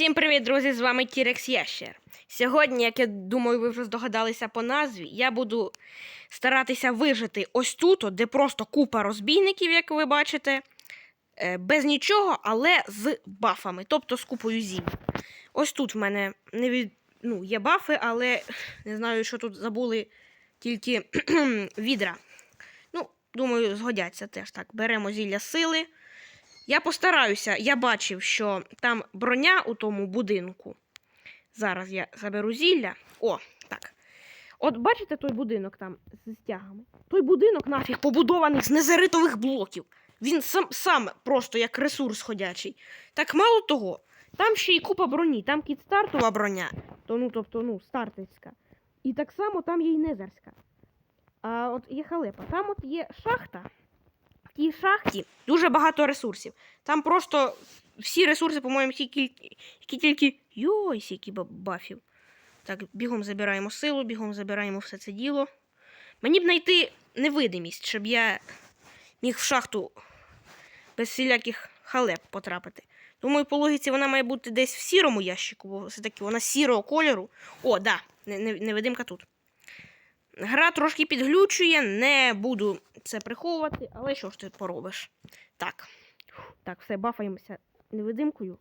Всім привіт, друзі! З вами Тірекс Ящер. Сьогодні, як я думаю, ви вже здогадалися по назві, я буду старатися вижити ось тут, де просто купа розбійників, як ви бачите, е, без нічого, але з бафами, тобто з купою зім. Ось тут в мене не від... ну, є бафи, але не знаю, що тут забули тільки відра. Ну, думаю, згодяться теж так. Беремо зілля сили. Я постараюся, я бачив, що там броня у тому будинку. Зараз я заберу зілля. О, так. От бачите той будинок там з стягами? Той будинок нафіг побудований з незеритових блоків. Він сам, сам просто як ресурс ходячий. Так мало того, там ще й купа броні, там кітстартова броня, то, ну, тобто, ну, стартерська. І так само там є й незерська. А от є халепа. Там от є шахта. Тій шахті дуже багато ресурсів. Там просто всі ресурси, по-моєму, які, тільки. Йой, скільки бафів. Так, бігом забираємо силу, бігом забираємо все це діло. Мені б знайти невидимість, щоб я міг в шахту без всіляких халеп потрапити. Думаю, по логіці вона має бути десь в сірому ящику, бо все-таки вона сірого кольору. О, да, не- не- невидимка тут. Гра трошки підглючує, не буду це приховувати, але що ж ти поробиш? Так. Так, все, бафаємося невидимкою.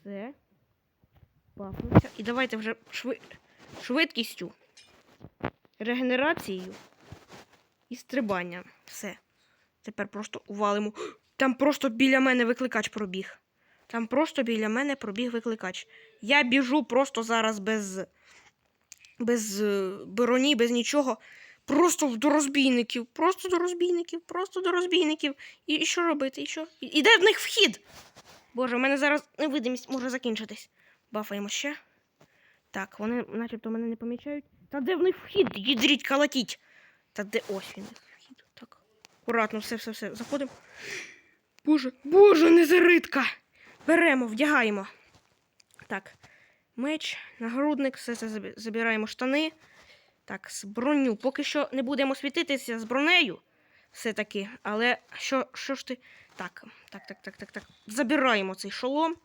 Все. Бафнувся. І давайте вже шви... швидкістю, регенерацією і стрибанням. Все. Тепер просто увалимо. Там просто біля мене викликач пробіг. Там просто біля мене пробіг викликач. Я біжу просто зараз без. без е, броні, без нічого. Просто до розбійників, просто до розбійників, просто до розбійників. І, і що робити? І що? І, в них вхід? Боже, у мене зараз невидимість може закінчитись. Бафаємо ще. Так, вони начебто мене не помічають. Та де в них вхід? Їдріть, калатіть. Та де ось він вхід. Так. Акуратно, все, все, все. Заходимо. Боже, боже, незаритка! Беремо, вдягаємо. Так. Меч, нагрудник, все це забираємо штани. Так, з броню. Поки що не будемо світитися з бронею. Все-таки. Але що, що ж ти. Так, так, так, так, так, так. Забираємо цей шолом.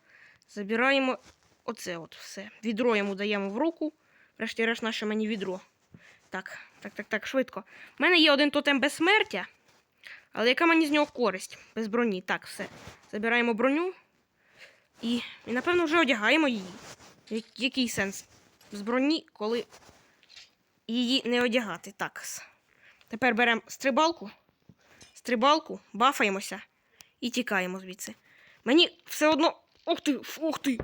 Забираємо оце от все. Відро йому даємо в руку. Врешті-решт наше мені відро. Так, так, так, так, швидко. У мене є один тотем безсмертя. Але яка мені з нього користь? Без броні. Так, все. Забираємо броню. І, і напевно, вже одягаємо її. Який сенс з броні, коли її не одягати? Так. Тепер беремо стрибалку. Стрибалку, бафаємося і тікаємо звідси. Мені все одно. Ух ти! Ух ти!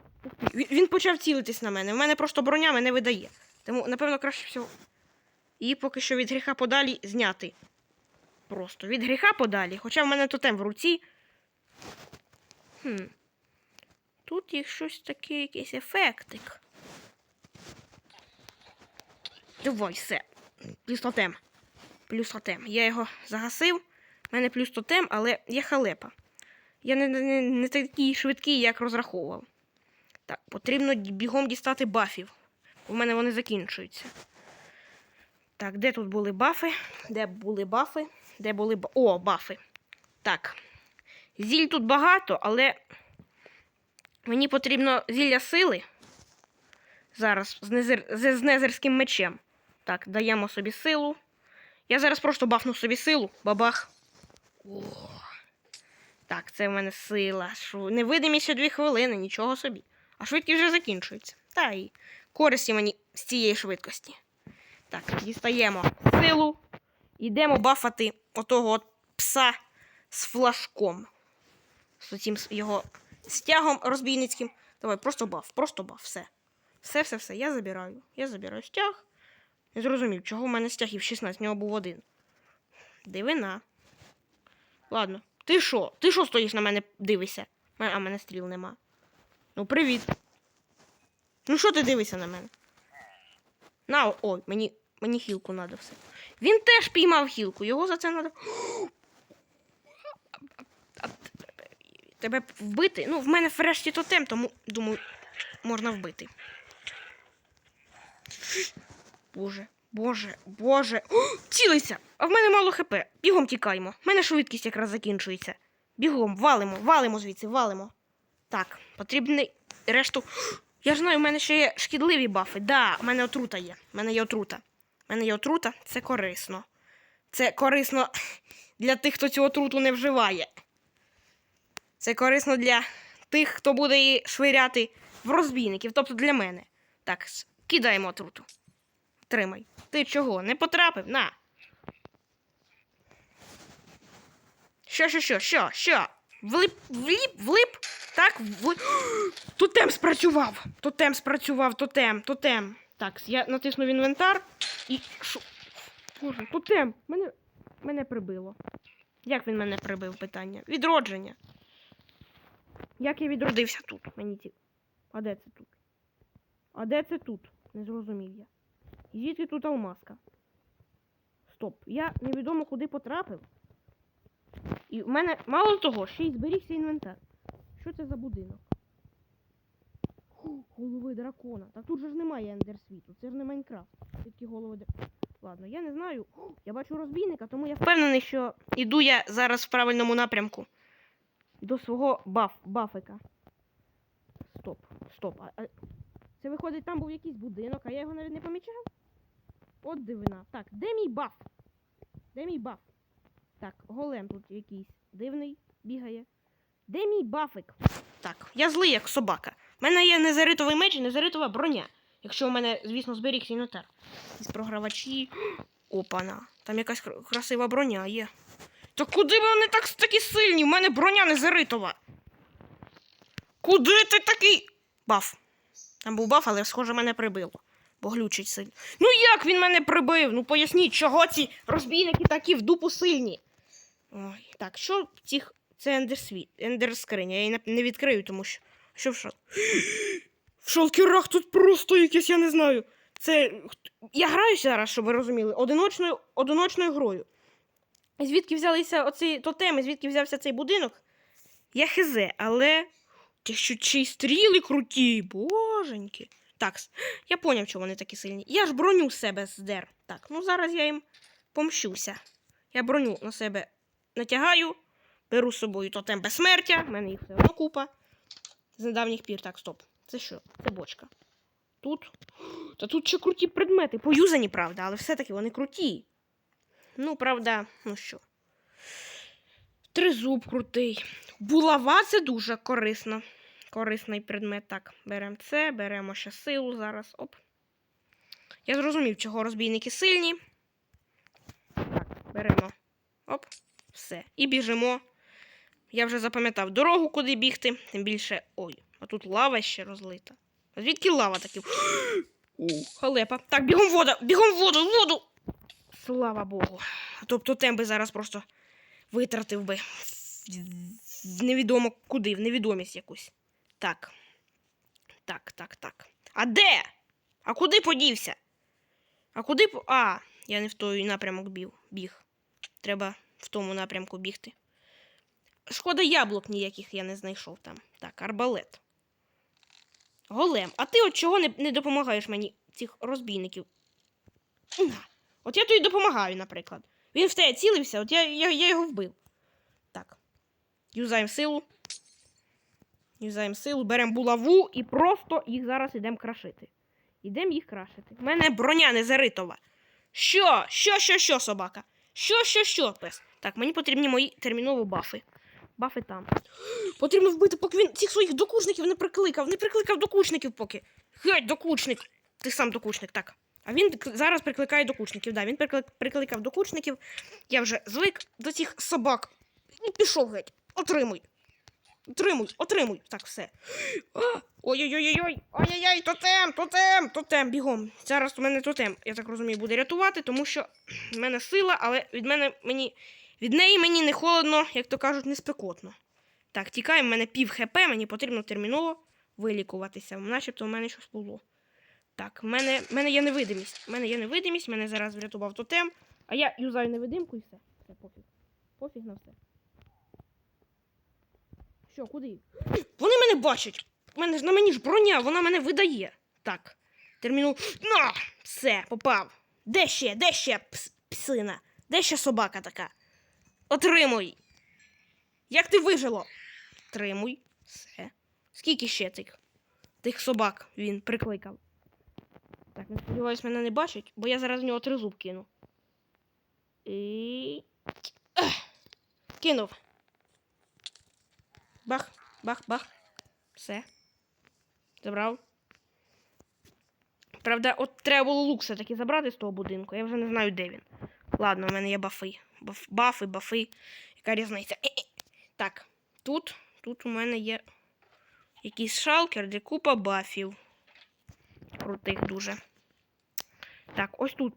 Він почав цілитись на мене. У мене просто броня мене видає. Тому, напевно, краще всього. І поки що від гріха подалі зняти. Просто від гріха подалі. Хоча в мене тотем в руці. Хм. Тут є щось таке, якийсь ефектик. Давай, все. Плюс тотем. Плюс тотем. Я його загасив. У мене плюс тотем, але є халепа. Я не, не, не такий швидкий, як розраховував. Так, потрібно бігом дістати бафів. У мене вони закінчуються. Так, де тут були бафи? Де були бафи? Де були ба... О, бафи. Так. Зіль тут багато, але Мені потрібно зілля сили. Зараз з, незер... з, незерським мечем. Так, даємо собі силу. Я зараз просто бафну собі силу. Бабах. О. Так, це в мене сила. Шо... Невидимість ще дві хвилини, нічого собі. А швидкість вже закінчується. Та і користі мені з цієї швидкості. Так, дістаємо силу. Йдемо бафати отого от пса з флажком. З цим його стягом розбійницьким. Давай, просто баф, просто баф, все. Все, все, все. Я забираю. Я забираю стяг. Не зрозумів, чого в мене стягів 16, в нього був один. Дивина. Ладно. Ти що? Ти що стоїш на мене дивишся? А в мене стріл нема. Ну, привіт. Ну що ти дивишся на мене? На, ой, мені, мені хілку треба все. Він теж піймав хілку, його за це треба. Тебе вбити? Ну, в мене врешті тотем, тому думаю, можна вбити. Боже, боже, боже. О, цілися! А в мене мало хп. Бігом тікаємо. В мене швидкість якраз закінчується. Бігом, валимо, валимо звідси, валимо. Так, потрібний решту. Я ж знаю, у мене ще є шкідливі бафи. Да, у мене отрута є. У мене є отрута. У мене є отрута, це корисно. Це корисно для тих, хто цю отруту не вживає. Це корисно для тих, хто буде її швиряти в розбійників, тобто для мене. Так, кидаємо отруту. Тримай. Ти чого? Не потрапив? На. Що, що, що, що, що? Влип, вліп, влип? Так, влип. Тотем спрацював. Тотем спрацював, тотем, тотем. Так, я натиснув інвентар і. Шо? Боже, тотем. Мене, мене прибило. Як він мене прибив питання? Відродження. Як я відродився тут? Мені ці. А де це тут? А де це тут? Не зрозумів я. І звідки тут алмазка? Стоп. Я невідомо куди потрапив. І в мене мало того, ще й зберігся інвентар. Що це за будинок? Ху, голови дракона. Так тут же ж немає ендерсвіту, це ж не Майнкрафт. Тільки голови дракона. Ладно, я не знаю. Ху, Я бачу розбійника, тому я впевнений, що іду я зараз в правильному напрямку. До свого баф, бафика. Стоп, стоп. А, а... Це виходить, там був якийсь будинок, а я його навіть не помічав. От дивина. Так, де мій баф? Де мій баф? Так, голем тут якийсь дивний бігає. Де мій бафик? Так, я злий, як собака. У мене є незаритовий меч і незаритова броня. Якщо у мене, звісно, зберігся інвентар. Із програвачі. Опана. Там якась красива броня є. Та куди вони так такі сильні? У мене броня незаритова. Куди ти такий? Баф. Там був баф, але схоже мене прибило. Бо глючить сильно. Ну як він мене прибив? Ну поясніть, чого ці розбійники такі в дупу сильні. Ой, так, що цих. Це ендерсвіт, ендерскриня. Я її не- не відкрию, тому що. Що в шо? В шалкерах тут просто якесь, я не знаю. Це. Я граю зараз, щоб ви розуміли, одиночною, одиночною грою. Звідки взялися оці тотеми, звідки взявся цей будинок? Я хизе, але. Ті що чи стріли круті, боженьки. Так, я поняв, чого вони такі сильні. Я ж броню себе здер. Так, ну зараз я їм помщуся. Я броню на себе натягаю, беру з собою тотем безсмертя, в мене їх все одно купа. З недавніх пір. Так, стоп. Це що? Це бочка. Тут. Та тут ще круті предмети. Поюзані, правда, але все-таки вони круті. Ну, правда, ну що. Тризуб крутий. Булава це дуже корисно. Корисний предмет. Так, беремо це, беремо ще силу зараз. Оп. Я зрозумів, чого розбійники сильні. Так, беремо. Оп, все. І біжимо. Я вже запам'ятав дорогу, куди бігти. Тим більше. Ой, а тут лава ще розлита. Звідки лава такі? Халепа. Так, бігом в воду, бігом в воду, в воду. Слава Богу. Тобто темби зараз просто витратив би в невідомо куди, в невідомість якусь. Так. Так, так, так. А де? А куди подівся? А куди по. А, я не в той напрямок біг. біг. Треба в тому напрямку бігти. Шкода яблук ніяких я не знайшов там. Так, арбалет. Голем. А ти от чого не, не допомагаєш мені цих розбійників? На. От я тобі допомагаю, наприклад. Він в тебе цілився, от я, я, я його вбив. Так. Юзаємо силу. Юзаємо силу, беремо булаву і просто їх зараз ідемо крашити. Ідемо їх крашити. У мене броня не заритова. Що? Що, що, що, собака? Що, що, що, пес? Так, мені потрібні мої терміново бафи. Бафи там. Потрібно вбити, поки він цих своїх докучників не прикликав. Не прикликав докучників поки. Геть, докучник. Ти сам докучник, так. А він зараз прикликає докучників. Да, він прикликав докучників. Я вже звик до цих собак. І пішов геть. Отримуй. Отримуй, отримуй. Так, все. Ой-ой-ой-ой. Ой-ой-ой, тотем, тотем, тотем, бігом. Зараз у мене тотем, я так розумію, буде рятувати, тому що в мене сила, але від мене мені. Від неї мені не холодно, як то кажуть, не спекотно. Так, тікаємо, в мене пів хп, мені потрібно терміново вилікуватися. Начебто в мене щось було. Так, в мене, в мене є невидимість. В мене є невидимість, мене зараз врятував тотем, а я юзаю невидимку і все. Все, пофіг. Пофіг на все. Що, куди? Вони мене бачать! У мене ж на мені ж броня, вона мене видає. Так. Терміну. На! Все, попав. Де ще? Де ще пс- псина? Де ще собака така? Отримуй. Як ти вижило? Тримуй. Все. Скільки ще тих? Тих собак він прикликав. Так, не сподіваюсь, мене не бачить, бо я зараз в нього тризуб кину. І. Кинув. Бах, бах, бах. Все. Забрав. Правда, от треба було лук все-таки забрати з того будинку. Я вже не знаю, де він. Ладно, у мене є бафи. Баф, бафи, бафи. Яка різниця? Е-е. Так, тут, тут у мене є якийсь шалкер, де купа бафів. Крутих дуже. Так, ось тут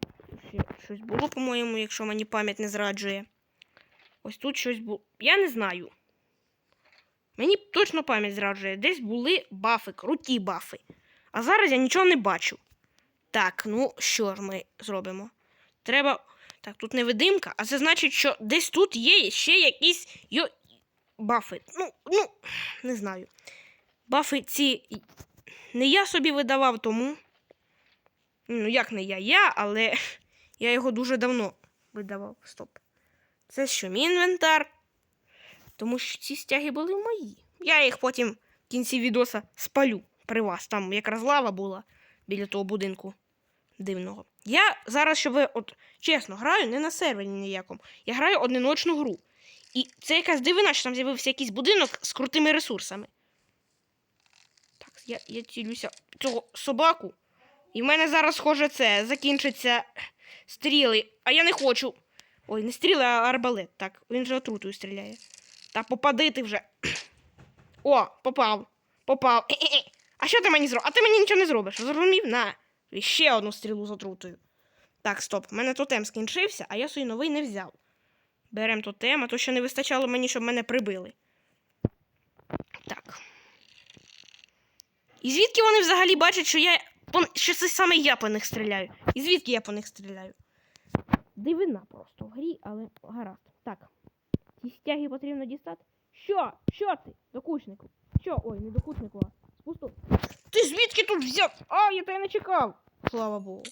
щось було, по-моєму, якщо мені пам'ять не зраджує. Ось тут щось було. Я не знаю. Мені точно пам'ять зраджує. Десь були бафи, круті бафи. А зараз я нічого не бачу. Так, ну що ж ми зробимо? Треба. Так, тут невидимка, а це значить, що десь тут є ще якісь йо... бафи. Ну, ну, не знаю. Бафи ці не я собі видавав тому. Ну, як не я, я, але я його дуже давно видавав. Стоп. Це що, мій інвентар? Тому що ці стяги були мої. Я їх потім в кінці відоса спалю при вас. Там якраз лава була біля того будинку дивного. Я зараз, щоб ви от чесно граю, не на сервері ніякому. Я граю одиночну гру. І це якась дивина, що там з'явився якийсь будинок з крутими ресурсами. Я, я цілюся цього собаку. І в мене зараз, схоже, це закінчиться стріли. А я не хочу. Ой, не стріли, а арбалет. Так, він же отрутою стріляє. Та попади ти вже. О, попав. Попав. Е-е-е. А що ти мені зробив? А ти мені нічого не зробиш. Зрозумів? На. І ще одну стрілу з отрутою. Так, стоп. У мене тотем скінчився, а я свій новий не взяв. Беремо тотем, а то ще не вистачало мені, щоб мене прибили. Так. І звідки вони взагалі бачать, що я. що це саме я по них стріляю? І звідки я по них стріляю? Дивина просто в грі, але гаразд. Так. Ті стяги потрібно дістати. Що? Що ти? Докучнику? Що? Ой, не докучнику, а спусту. Ти звідки тут взяв? А, я тебе не чекав. Слава Богу.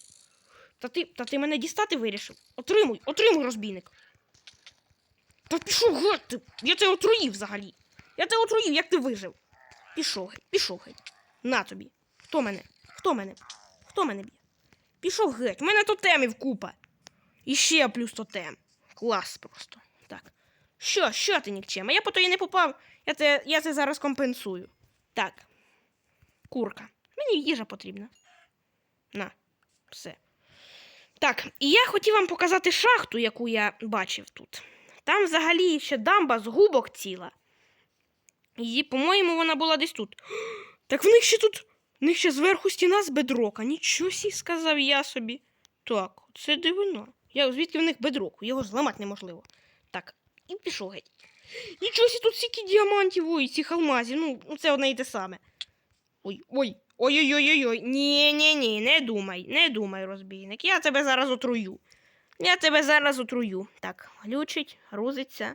Та ти, та ти мене дістати вирішив? Отримуй, отримуй, розбійник. Та пішов геть ти. Я тебе отруїв взагалі. Я тебе отруїв, як ти вижив. Пішов геть, пішов геть. На тобі. Хто мене? Хто мене? Хто мене б'є? Пішов геть. У мене тотемів купа. І ще плюс тотем. Клас просто. Так. Що, що ти нікчем? Я по тої не попав. Я це, я це зараз компенсую. Так. Курка. Мені їжа потрібна. На, все. Так, і я хотів вам показати шахту, яку я бачив тут. Там взагалі ще дамба з губок ціла. І, по-моєму, вона була десь тут. Так в них ще тут. В них ще зверху стіна з бедрока. Нічого сі, сказав я собі. Так, це дивина. Я звідки в них бедроку? Його зламати неможливо. Так, і пішов геть. Нічого сі тут стільки діамантів, ой, цих алмазів. Ну, ну це одне і те саме. Ой, ой, ой-ой-ой-ой. Ні, ні, ні, не думай, не думай, розбійник. Я тебе зараз отрую. Я тебе зараз отрую. Так, глючить, грузиться.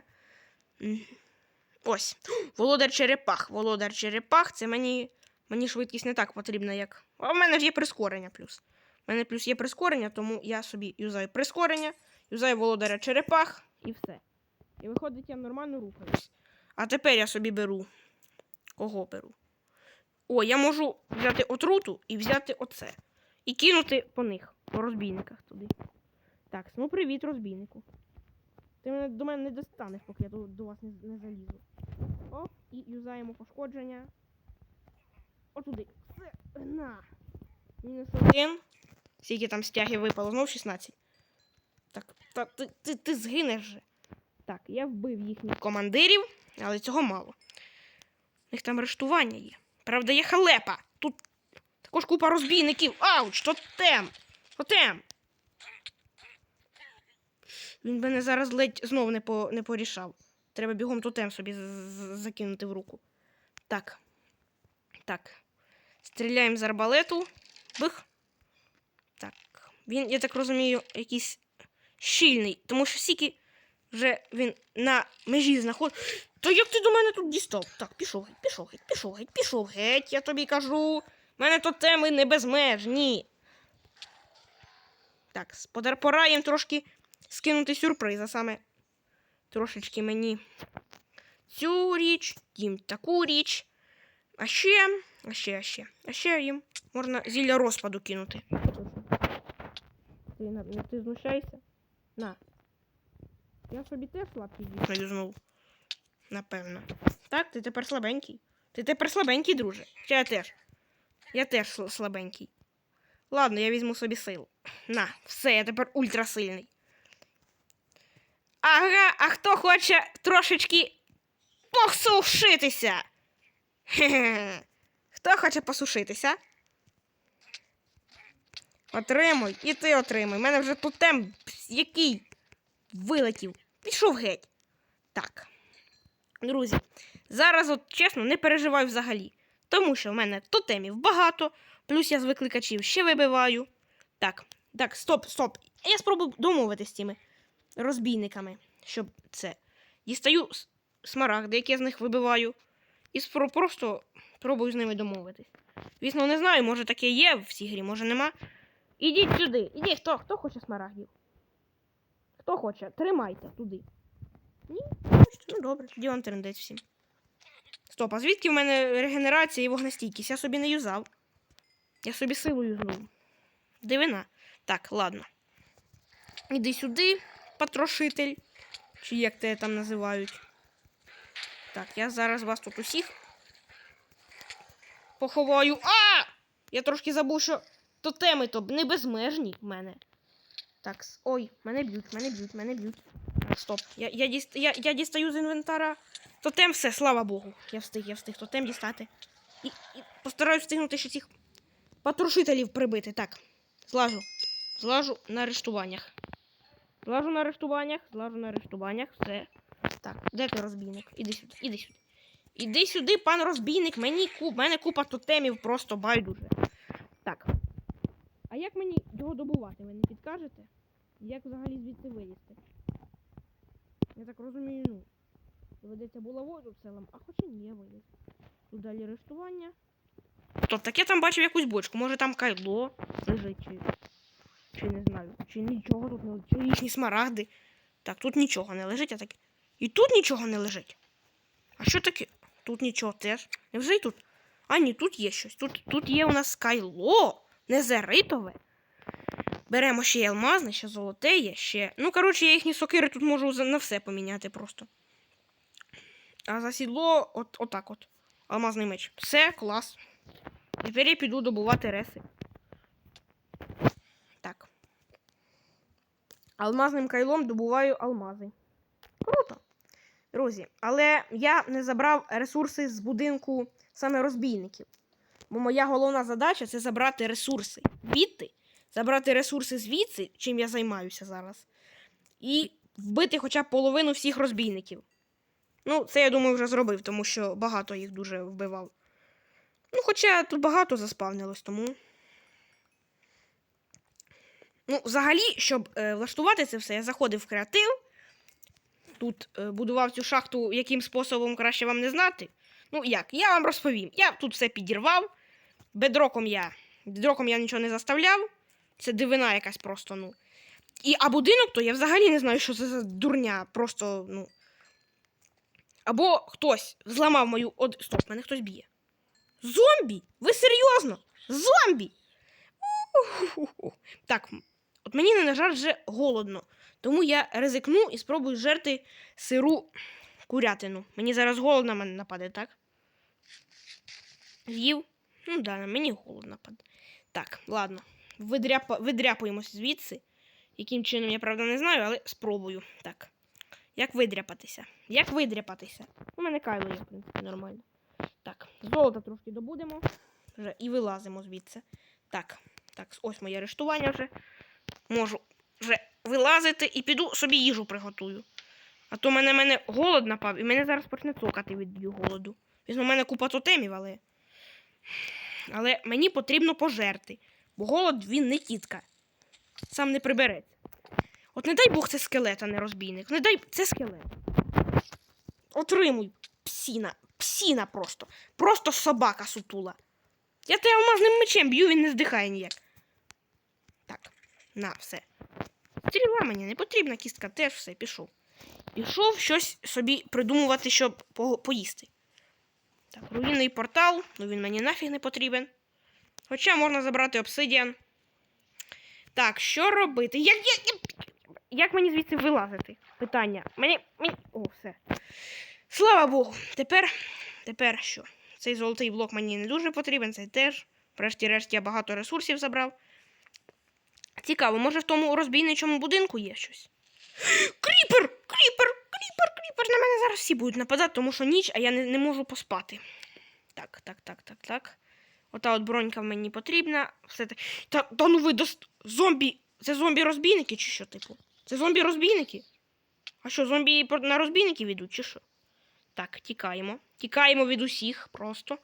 Ось. Володар черепах. Володар черепах, це мені. Мені швидкість не так потрібна, як. А в мене ж є прискорення плюс. У мене плюс є прискорення, тому я собі юзаю прискорення, юзаю володаря черепах і все. І виходить, я нормально рухаюсь. А тепер я собі беру. Кого беру? О, я можу взяти отруту і взяти оце. І кинути по них, по розбійниках туди. Так, ну привіт, розбійнику. Ти мене до мене не достанеш, поки я до, до вас не, не залізу. О, і юзаємо пошкодження. Отуди. Все, на. Мінус один. Скільки там стяги випало? Знов 16. Так, та, ти, ти, ти згинеш же. Так, я вбив їхніх командирів, але цього мало. У них там арештування є. Правда, є халепа. Тут також купа розбійників. Ауч, тотем! Тотем! Він мене зараз ледь знов не, по, не порішав. Треба бігом тотем собі закинути в руку. Так. Так. Стріляємо з арбалету. Бих. Так. Він, я так розумію, якийсь щільний, тому що стільки вже він на межі знаходить. Та як ти до мене тут дістав? Так, пішов геть, пішов геть, пішов геть, пішов геть, я тобі кажу. У мене то теми не безмежні. Так, пора їм трошки скинути сюрприз, а саме трошечки мені цю річ, їм таку річ. А ще, а ще, а ще, а ще їм можна зілля розпаду кинути. Ти, на- ти знущайся? На. Я собі теж слабкий дійсно юзнув. Напевно. Так, ти тепер слабенький. Ти тепер слабенький, друже. Чи я теж? Я теж слабенький. Ладно, я візьму собі силу. На, все, я тепер ультрасильний. Ага, а хто хоче трошечки посушитися? Хе-хе. Хто хоче посушитися? Отримуй, і ти отримуй. У мене вже тотем який вилетів. Пішов геть. Так. Друзі, зараз, от чесно, не переживаю взагалі. Тому що в мене тотемів багато, плюс я з викликачів ще вибиваю. Так, так, стоп, стоп. Я спробую домовитися з тими розбійниками, щоб це. Дістаю смарагди, які я з них вибиваю, і спро- просто пробую з ними домовитись. Звісно, не знаю, може таке є в цій грі, може нема. Ідіть сюди, ідіть, хто, хто хоче смарагдів? Хто хоче, тримайте туди. Ні? Ну добре, тоді вам трендець всім. Стоп, а звідки в мене регенерація і вогнестійкість? Я собі не юзав. Я собі силу юзнув. Дивина. Так, ладно. Іди сюди, потрошитель. Чи як те там називають. Так, я зараз вас тут усіх поховаю. А! Я трошки забув, що тотеми то не безмежні в мене. Так, ой, мене б'ють, мене б'ють, мене б'ють. Стоп. Я, я, я, я дістаю з інвентара. Тотем все, слава Богу. Я встиг, я встиг тотем дістати. І, і постараюсь встигнути ще цих потрошителів прибити. Так, злажу. Злажу на арештуваннях. Злажу на арештуваннях, злажу на арештуваннях, все. Так, де ти розбійник? Іди сюди, іди сюди. Іди сюди, пан розбійник, мені куп, мене купа тотемів просто байдуже. Так. А як мені його добувати, ви не підкажете? Як взагалі звідси вилізти? Я так розумію, ну. Доведеться булавою тут селом, а хоча ні, я виліз. Тут далі арештування. Стоп, так я там бачив якусь бочку, може там кайло лежить, чи, чи не знаю, чи нічого тут не лежить, чи їхні смарагди. Так, тут нічого не лежить, а так. І тут нічого не лежить. А що таке? Тут нічого теж. Невже й тут? А ні, тут є щось. Тут, тут є у нас кайло, незеритове. Беремо ще й алмазне, ще золоте є, ще. Ну, коротше, я їхні сокири тут можу на все поміняти просто. А за сідло от, отак от. Алмазний меч. Все, клас. Тепер я піду добувати реси. Так. Алмазним кайлом добуваю алмази. Круто. Друзі, але я не забрав ресурси з будинку саме розбійників. Бо моя головна задача це забрати ресурси звідти, забрати ресурси звідси, чим я займаюся зараз, і вбити хоча б половину всіх розбійників. Ну, це я думаю, вже зробив, тому що багато їх дуже вбивав. Ну, хоча тут багато заспавнилось, тому. Ну, взагалі, щоб е, влаштувати це все, я заходив в креатив. Тут е, будував цю шахту, яким способом краще вам не знати. Ну, як, я вам розповім. Я тут все підірвав. Бедроком я. Бедроком я нічого не заставляв. Це дивина якась просто, ну. І, а будинок, то я взагалі не знаю, що це за дурня. Просто, ну. Або хтось зламав мою. Од... Стоп, мене хтось б'є. Зомбі? Ви серйозно? Зомбі? У-ху-ху-ху. Так, от мені на жаль вже голодно. Тому я ризикну і спробую жерти сиру курятину. Мені зараз голод на мене нападе, так? З'їв? Ну да, мені голод нападе. Так, ладно. Видряпа... Видряпуємось звідси. Яким чином, я правда не знаю, але спробую. Так. Як видряпатися? Як видряпатися? У мене кайло є, в принципі, нормально. Так, золото трошки добудемо. Вже і вилазимо звідси. Так, так, ось моє арештування вже. Можу вже вилазити і піду собі їжу приготую. А то мене мене голод напав, і мене зараз почне цокати від голоду. Звісно, у мене купа тотемів, але. Але мені потрібно пожерти. Бо голод він не тітка. Сам не прибереться. От не дай Бог це скелет, а не розбійник. Не дай це скелет. Отримуй, псіна. Псіна просто. Просто собака сутула. Я тебе алмазним мечем б'ю, він не здихає ніяк. Так, на, все. Стріла мені не потрібна, кістка теж все, пішов. Пішов щось собі придумувати, щоб по- поїсти. Так, руїнний портал, ну він мені нафіг не потрібен. Хоча можна забрати обсидіан. Так, що робити? Як, як, як, мені звідси вилазити? Питання. Мені. мені... О, все. Слава Богу. Тепер. Тепер що? Цей золотий блок мені не дуже потрібен, цей теж. Врешті-решт я багато ресурсів забрав. Цікаво, може в тому розбійничому будинку є щось? Кріпер! Кріпер! Кріпер! Кріпер! На мене зараз всі будуть нападати, тому що ніч, а я не, не можу поспати. Так, так, так, так, так. Ота от бронька мені потрібна. Все так. Та, та ну ви дос... зомбі. Це зомбі-розбійники чи що, типу? Це зомбі-розбійники? А що, зомбі на розбійників ідуть, чи що? Так, тікаємо. Тікаємо від усіх просто.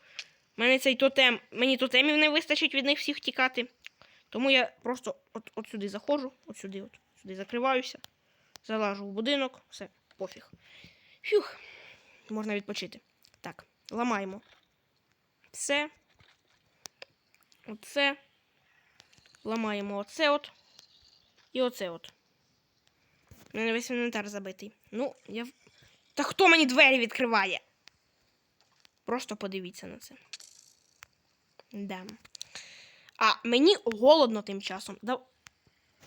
Мене цей тотем. Мені тотемів не вистачить від них всіх тікати. Тому я просто от, от сюди заходжу, от сюди, от сюди закриваюся, залажу в будинок, все, пофіг. Фюх, можна відпочити. Так, ламаємо. Це. Оце. Ламаємо оце от. І оце от. У мене весь інвентар забитий. Ну, я. Та хто мені двері відкриває? Просто подивіться на це. Да. А мені голодно тим часом. Да...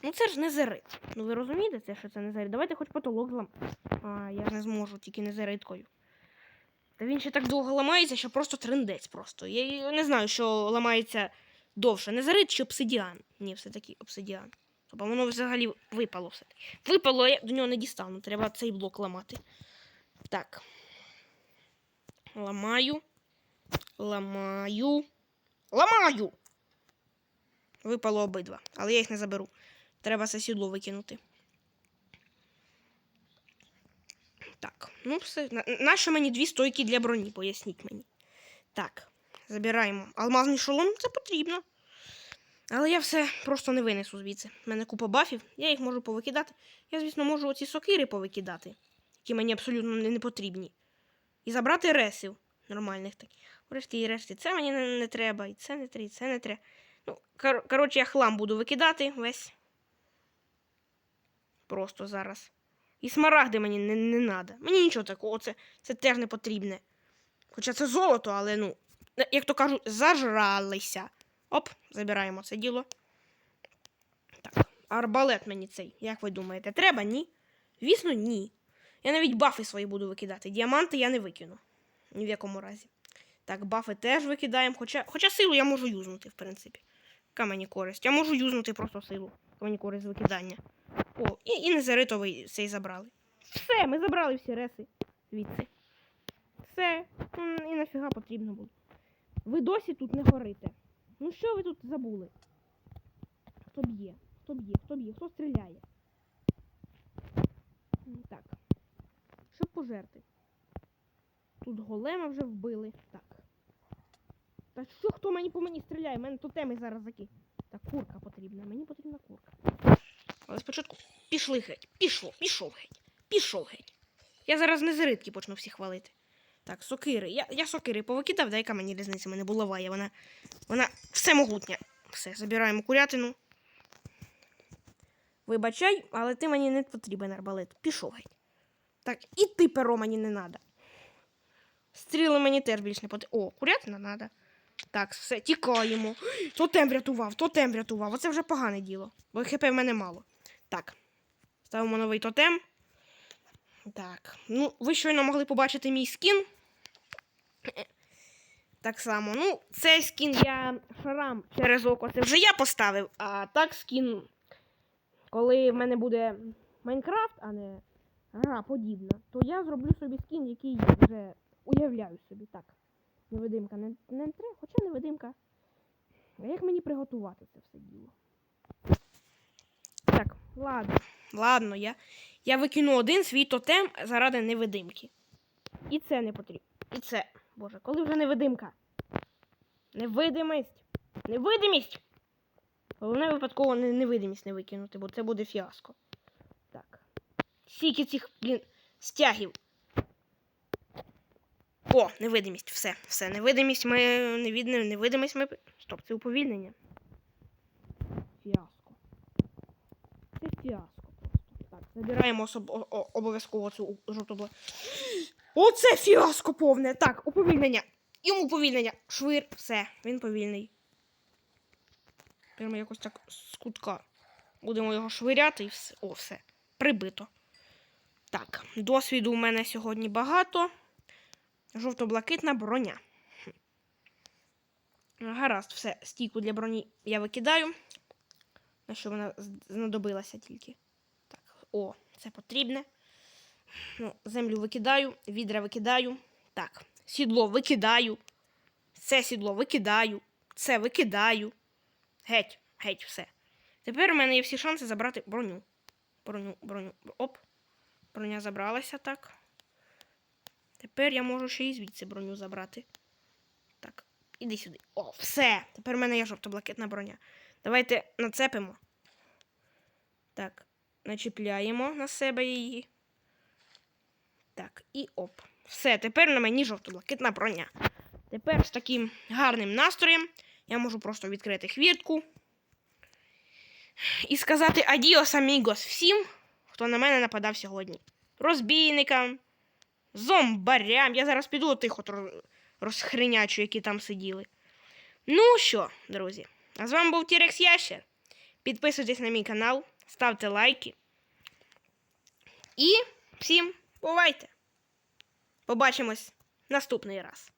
Ну це ж не зерит. Ну ви розумієте, це, що це не зерит? Давайте хоч потолок злам. А, я не зможу, тільки не зериткою. Та він ще так довго ламається, що просто трендець просто. Я не знаю, що ламається довше. Не зерит чи обсидіан. Ні, все-таки обсидіан. Тобто воно взагалі випало все. Випало, я до нього не дістану. Треба цей блок ламати. Так. Ламаю. Ламаю. Ламаю! Випало обидва, але я їх не заберу. Треба це сідло викинути. Так, ну все. На- мені дві стойки для броні? Поясніть мені. Так, забираємо. Алмазний шолом це потрібно. Але я все просто не винесу звідси. У мене купа бафів, я їх можу повикидати. Я, звісно, можу оці сокири повикидати, які мені абсолютно не не потрібні. І забрати ресів нормальних таких. Врешті і решті, це мені не, не треба, і це не треба, і це не треба. Ну, кор- коротше, я хлам буду викидати весь. Просто зараз. І смарагди мені не, не треба. Мені нічого такого, це, це теж не потрібне. Хоча це золото, але ну, е, як то кажуть, зажралися. Оп, забираємо це діло. Так, арбалет мені цей, як ви думаєте, треба? Ні? Звісно, ні. Я навіть бафи свої буду викидати. Діаманти я не викину. Ні в якому разі. Так, бафи теж викидаємо. Хоча, хоча силу я можу юзнути, в принципі. Яка мені користь? Я можу юзнути просто силу. Яка мені користь викидання. О, і, і незаритовий цей забрали. Все, ми забрали всі реси звідси. Все. І нафіга потрібно було. Ви досі тут не горите. Ну що ви тут забули? Хто б'є? Хто б'є? Хто б'є? Хто стріляє? Так. Щоб пожерти. Тут голема вже вбили. Так. Та що хто мені по мені стріляє? У мене тотеми зараз заки. Так, курка потрібна. Мені потрібна курка. Але спочатку пішли геть. Пішло, пішов геть. Пішов геть. Я зараз не зеритки почну всі хвалити. Так, сокири. Я, я сокири повикидав, да яка мені різниця, мене булава є. Вона, вона всемогутня. Все, забираємо курятину. Вибачай, але ти мені не потрібен арбалет. Пішов геть. Так, і ти перо мені не треба. Стріли мені теж більш не потрібно. О, курятина треба. Так, все, тікаємо. Тотем врятував, тотем врятував. Оце вже погане діло. Бо хп в мене мало. Так. Ставимо новий тотем. Так. Ну, ви щойно могли побачити мій скін. Так само. Ну, цей скін я шарам через око. Це вже я поставив. А так скін, коли в мене буде Майнкрафт, а не гра подібна, то я зроблю собі скін, який вже уявляю собі. Так. Невидимка не, не треба, хоча невидимка. А як мені приготувати це все діло? Так, ладно. Ладно, я, я викину один свій тотем заради невидимки. І це не потрібно. І це. Боже, коли вже невидимка? Невидимість! Невидимість! Головне випадково не, невидимість не викинути, бо це буде фіаско. Так. Скільки цих, блін, стягів. О, невидимість, все, все, невидимість, ми невід... невидимість ми. Стоп, це уповільнення. Фіаско. Це фіаско просто. Так, Забираємо особ- обов'язково цю жовту бла. Оце фіаско повне. Так, уповільнення. Йому уповільнення. Швир, все, він повільний. Тепер якось так з кутка. Будемо його швиряти і все. О, все. Прибито. Так, досвіду у мене сьогодні багато. Жовто-блакитна броня. Гаразд, все, стійку для броні я викидаю. На що вона знадобилася тільки. Так, о, це потрібне. Ну, землю викидаю, відра викидаю. Так, сідло викидаю. Це сідло викидаю. Це викидаю. Геть, геть, все. Тепер у мене є всі шанси забрати броню. Броню, броню. Оп. Броня забралася так. Тепер я можу ще і звідси броню забрати. Так, іди сюди. О, все. Тепер в мене є жовто-блакитна броня. Давайте нацепимо. Так, начіпляємо на себе її. Так, і оп. Все, тепер на мені жовто-блакитна броня. Тепер з таким гарним настроєм я можу просто відкрити хвіртку і сказати адіос, амігос всім, хто на мене нападав сьогодні. Розбійникам, зомбарям. Я зараз піду тих от розхренячу, які там сиділи. Ну що, друзі, а з вами був Тірекс Ящер. Підписуйтесь на мій канал, ставте лайки. І всім бувайте! Побачимось наступний раз.